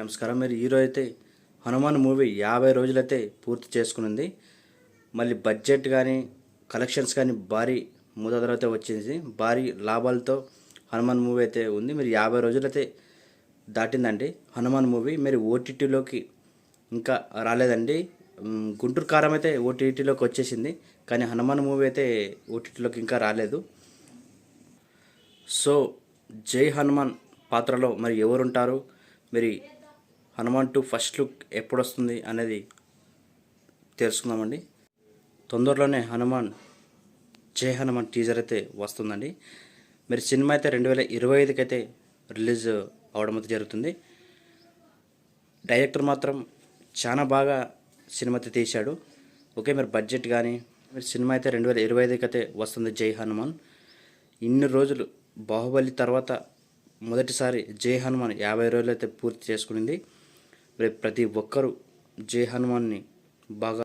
నమస్కారం. మీరు ఈరోజు అయితే హనుమాన్ మూవీ యాభై రోజులైతే పూర్తి చేసుకునింది. మళ్ళీ బడ్జెట్ కానీ కలెక్షన్స్ కానీ భారీ మూడో అయితే వచ్చింది. భారీ లాభాలతో హనుమాన్ మూవీ అయితే ఉంది. మీరు యాభై రోజులైతే దాటిందండి. హనుమాన్ మూవీ మీరు ఓటీటీలోకి ఇంకా రాలేదండి. గుంటూరు కారం అయితే ఓటీటీలోకి వచ్చేసింది. కానీ హనుమాన్ మూవీ అయితే ఓటీటీలోకి ఇంకా రాలేదు. సో జై హనుమాన్ పాత్రలో మరి ఎవరుంటారు? మరి హనుమాన్ టూ ఫస్ట్ లుక్ ఎప్పుడు వస్తుంది అనేది తెలుసుకుందామండి. తొందరలోనే హనుమాన్ జై హనుమాన్ టీజర్ అయితే వస్తుందండి. మరి సినిమా అయితే రెండు వేల ఇరవై ఐదుకి అయితే రిలీజ్ అవడం అయితే జరుగుతుంది. డైరెక్టర్ మాత్రం చాలా బాగా సినిమా అయితే తీశాడు. ఓకే మరి బడ్జెట్ కానీ మరి సినిమా అయితే రెండు వేల ఇరవై ఐదుకి అయితే వస్తుంది జై హనుమాన్. ఇన్ని రోజులు బాహుబలి తర్వాత మొదటిసారి జై హనుమాన్ యాభై రోజులు అయితే పూర్తి చేసుకునింది. ప్రతి ఒక్కరూ జై హనుమాన్ని బాగా